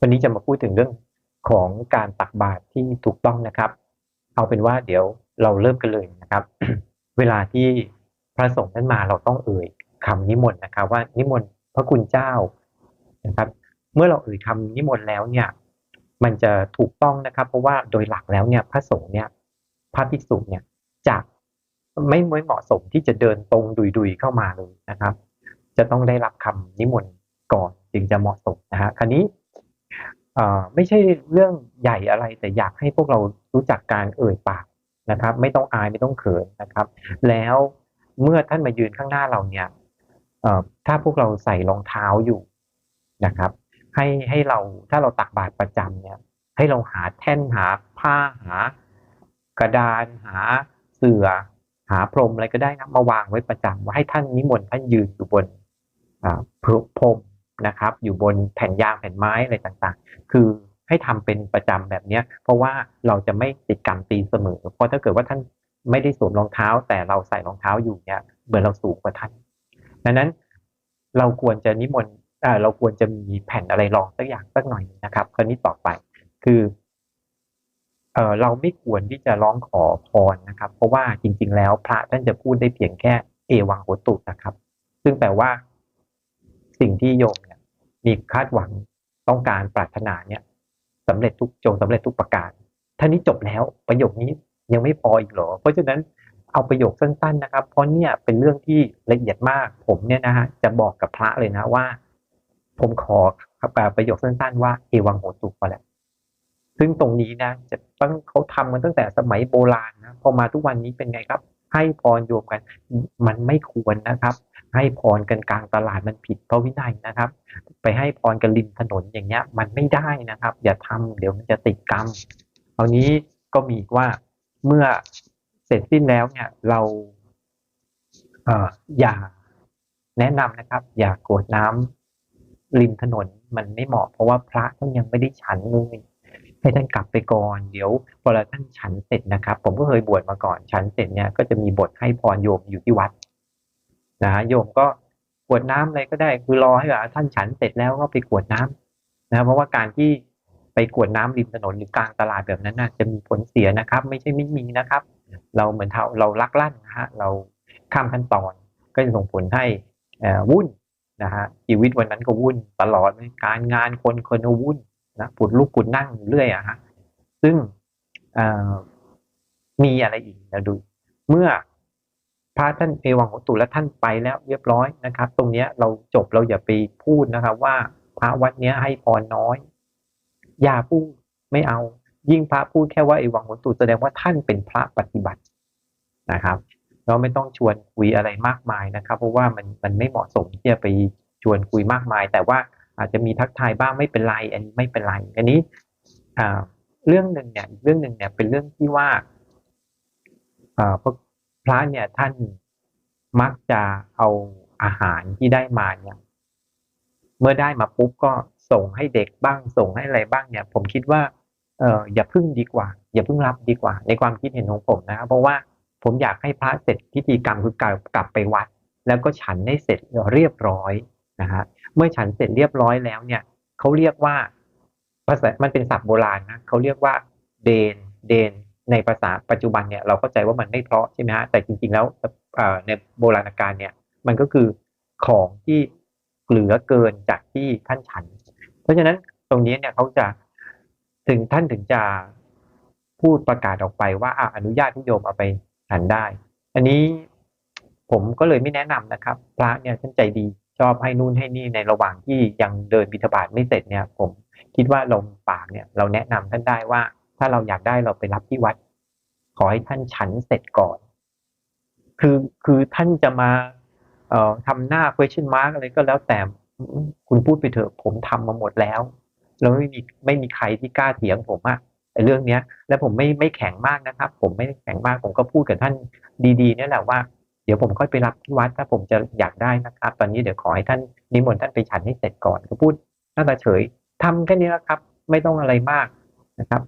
วันนี้จะมาพูดถึงเรื่องของการตักบาตรที่ถูกต้องนะครับ เอาเป็นว่าเดี๋ยวเราเริ่มกันเลยนะครับ เวลาที่พระสงฆ์นั้นมาเราต้องเอ่ยคำนิมนต์นะครับ ว่านิมนต์พระคุณเจ้านะครับ เมื่อเราเอ่ยคำนิมนต์แล้วเนี่ย มันจะถูกต้องนะครับ เพราะว่าโดยหลักแล้วเนี่ยพระสงฆ์เนี่ยพระภิกษุเนี่ยจะไม่ไม่เหมาะสมที่จะเดินตรงดุยๆเข้ามาเลยนะครับ จะต้องได้รับคำนิมนต์ก่อนจึงจะเหมาะสมนะฮะคราวนี้ ไม่ใช่เรื่องใหญ่อะไรแต่อยากให้พวกเรารู้จักการเอ่ยปากนะครับ ไม่ต้องอายไม่ต้องเขินนะครับ แล้วเมื่อท่านมายืนข้างหน้าเราเนี่ยถ้าพวกเราใส่รองเท้าอยู่นะครับ ให้ให้เราถ้าเราตักบาตรประจำเนี่ย ให้เราหาแท่นหาผ้าหา กระดานหาเสื่อหาพรมอะไรก็ได้นะมาวางไว้ประจำว่าให้ท่านนิมนต์ท่านยืนอยู่บนพรม นะครับ อยู่บนแผ่นยางแผ่นไม้อะไรต่างๆ คือให้ทำเป็นประจำแบบนี้เพราะว่าเราจะไม่ติดกรรมตีเสมอ เพราะถ้าเกิดว่าท่านไม่ได้สวมรองเท้า แต่เราใส่รองเท้าอยู่เนี่ยเหมือนเราสูงกว่าท่านดังนั้นเราควรจะนิมนต์เราควรจะมีแผ่นอะไรรองสักอย่างสักหน่อยนะครับคราวนี้ต่อไปคือเออเราไม่ควรที่จะร้องขอพรนะครับ เพราะว่าจริง ๆ แล้วพระท่านจะพูดได้เพียงแค่เอวังโหตุนะครับ ซึ่งแปลว่าสิ่งที่โยมเนี่ย มีคาดหวังต้องการปรารถนาเนี่ยสำเร็จทุกจงสำเร็จทุกประการท่านี้จบแล้วประโยคนี้ยังไม่พออีกหรอ เพราะฉะนั้นเอาประโยคสั้นๆนะครับ เพราะเนี่ยเป็นเรื่องที่ละเอียดมาก ผมเนี่ยนะฮะจะบอกกับพระเลยนะว่า ผมขอประโยคสั้นๆว่าเอวังโหตุพอแล้วซึ่งตรงนี้นะจะต้องเขาทำกันตั้งแต่สมัยโบราณนะพอมาทุกวันนี้เป็นไงครับ ให้พรโยมกัน มันไม่ควรนะครับ ให้พรกันกลางตลาดมันผิดพระวินัยนะครับ ไปให้พรกันริมถนนอย่างเงี้ย มันไม่ได้นะครับ อย่าทำเดี๋ยวมันจะติดกรรมครานี้ก็มีว่าเมื่อเสร็จสิ้นแล้วเนี่ยเราเอออย่าแนะนำนะครับ อย่ากรวดน้ำริมถนนมันไม่เหมาะเพราะว่าพระท่านยังไม่ได้ฉันเลยให้ท่านกลับไปก่อนเดี๋ยวพอเราท่านฉันเสร็จนะครับ ผมก็เคยบวชมาก่อนฉันเสร็จเนี่ยก็จะมีบทให้พรโยมอยู่ที่วัด นะฮะโยมก็กวดน้ำอะไรก็ได้ คือรอให้แบบท่านฉันเสร็จแล้วก็ไปกวดน้ำนะเพราะว่าการที่ไปกวดน้ำริมถนนหรือกลางตลาดแบบนั้นน่ะจะมีผลเสียนะครับ ไม่ใช่ไม่มีนะครับ เราเหมือนเท่าเราลักลั่นนะฮะเราข้ามขั้นตอนก็จะส่งผลให้วุ่นนะฮะชีวิตวันนั้นก็วุ่นตลอดการงานคนคนวุ่นนะปุดลุกปุดนั่งเรื่อยอะฮะซึ่งมีอะไรอีกนะดู เมื่อ พระท่านเอวังโหตุและท่านไปแล้วเรียบร้อยนะครับ ตรงเนี้ยเราจบเราอย่าไปพูดนะครับ ว่าพระวัดเนี้ยให้พรน้อย อย่าพูดไม่เอา ยิ่งพระพูดแค่ว่าเอวังโหตุแสดงว่าท่านเป็นพระปฏิบัตินะครับเราไม่ต้องชวนคุยอะไรมากมายนะครับ เพราะว่ามันมันไม่เหมาะสมที่จะไปชวนคุยมากมาย แต่ว่าอาจจะมีทักทายบ้างไม่เป็นไร อันนี้ไม่เป็นไร อันนี้เรื่องหนึ่งเนี่ยเรื่องหนึ่งเนี่ยเป็นเรื่องที่ว่าพระ ระเนี่ยท่านมักจะเอาอาหารที่ได้มาเนี่ย เมื่อได้มาปุ๊บก็ส่งให้เด็กบ้าง ส่งให้อะไรบ้างเนี่ย ผมคิดว่าเอออย่าพึ่งดีกว่า อย่าพึ่งรับดีกว่า ในความคิดเห็นของผมนะครับเพราะว่าผมอยากให้พระเสร็จพิธีกรรมคือกลับกลับไปวัด แล้วก็ฉันให้เสร็จเรียบร้อยนะฮะเมื่อฉันเสร็จเรียบร้อยแล้วเนี่ยเขาเรียกว่าภาษามันเป็นศัพท์โบราณนะเขาเรียกว่าเดนเดน ในภาษาปัจจุบันเนี่ยเราเข้าใจว่ามันไม่เพราะใช่ไหมฮะแต่จริงๆแล้วในโบราณกาลเนี่ยมันก็คือของที่เหลือเกินจากที่ท่านฉัน เพราะฉะนั้นตรงนี้เนี่ยเขาจะถึงท่านถึงจะพูดประกาศออกไปว่าอนุญาตทุโยมเอาไปฉันได้ อันนี้ผมก็เลยไม่แนะนำนะครับ พระเนี่ยท่านใจดีชอบให้นู่นให้นี่ในระหว่างที่ยังเดินบิณฑบาตไม่เสร็จเนี่ย ผมคิดว่าลมปากเนี่ยเราแนะนำท่านได้ว่า ถ้าเราอยากได้เราไปรับที่วัด ขอให้ท่านฉันเสร็จก่อน คือคือท่านจะมาเอ่อทำหน้า question mark อะไรก็แล้วแต่คุณพูดไปเถอะผมทำมาหมดแล้ว แล้วไม่มีไม่มีใครที่กล้าเถียงผมอะไอ้เรื่องเนี้ย แล้วผมไม่ไม่แข็งมากนะครับ ผมไม่แข็งมากผมก็พูดกับท่านดีๆนี่แหละว่า เดี๋ยวผมค่อยไปรับที่วัดถ้าผมจะอยากได้นะครับ ตอนนี้เดี๋ยวขอให้ท่านนิมนต์ท่านไปฉันให้เสร็จก่อนก็พูดหน้าตาเฉยทำแค่นี้แล้วครับ ไม่ต้องอะไรมากนะครับ